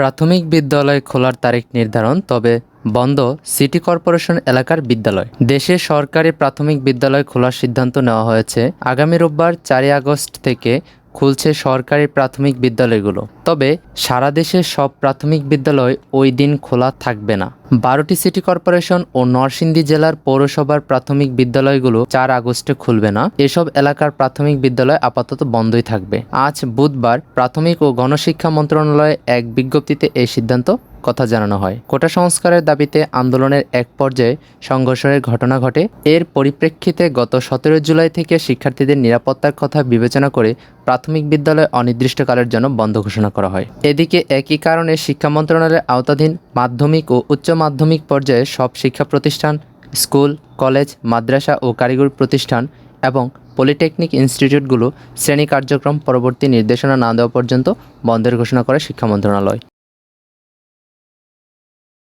প্রাথমিক বিদ্যালয় খোলার তারিখ নির্ধারণ, তবে বন্ধ সিটি কর্পোরেশন এলাকার বিদ্যালয়। দেশে সরকারি প্রাথমিক বিদ্যালয় খোলার সিদ্ধান্ত নেওয়া হয়েছে। আগামী রোববার চারই আগস্ট থেকে খুলছে সরকারি প্রাথমিক বিদ্যালয়গুলো। তবে সারা দেশের সব প্রাথমিক বিদ্যালয় ওই দিন খোলা থাকবে না। বারোটি সিটি কর্পোরেশন ও নরসিংদী জেলার পৌরসভার প্রাথমিক বিদ্যালয়গুলো চার আগস্টে খুলবে না। এসব এলাকার প্রাথমিক বিদ্যালয় আপাতত বন্ধই থাকবে। আজ বুধবার প্রাথমিক ও গণশিক্ষা মন্ত্রণালয়ে এক বিজ্ঞপ্তিতে এই সিদ্ধান্ত কথা জানানো হয়। কোটা সংস্কারের দাবিতে আন্দোলনের এক পর্যায়ে সংঘর্ষের ঘটনা ঘটে। এর পরিপ্রেক্ষিতে গত সতেরো জুলাই থেকে শিক্ষার্থীদের নিরাপত্তার কথা বিবেচনা করে প্রাথমিক বিদ্যালয় অনির্দিষ্টকালের জন্য বন্ধ ঘোষণা করা হয়। এদিকে একই কারণে শিক্ষা মন্ত্রণালয়ের আওতাধীন মাধ্যমিক ও উচ্চ মাধ্যমিক পর্যায়ে সব শিক্ষা প্রতিষ্ঠান, স্কুল, কলেজ, মাদ্রাসা ও কারিগরি প্রতিষ্ঠান এবং পলিটেকনিক ইনস্টিটিউটগুলো শ্রেণি কার্যক্রম পরবর্তী নির্দেশনা না দেওয়া পর্যন্ত বন্ধের ঘোষণা করে শিক্ষা মন্ত্রণালয়।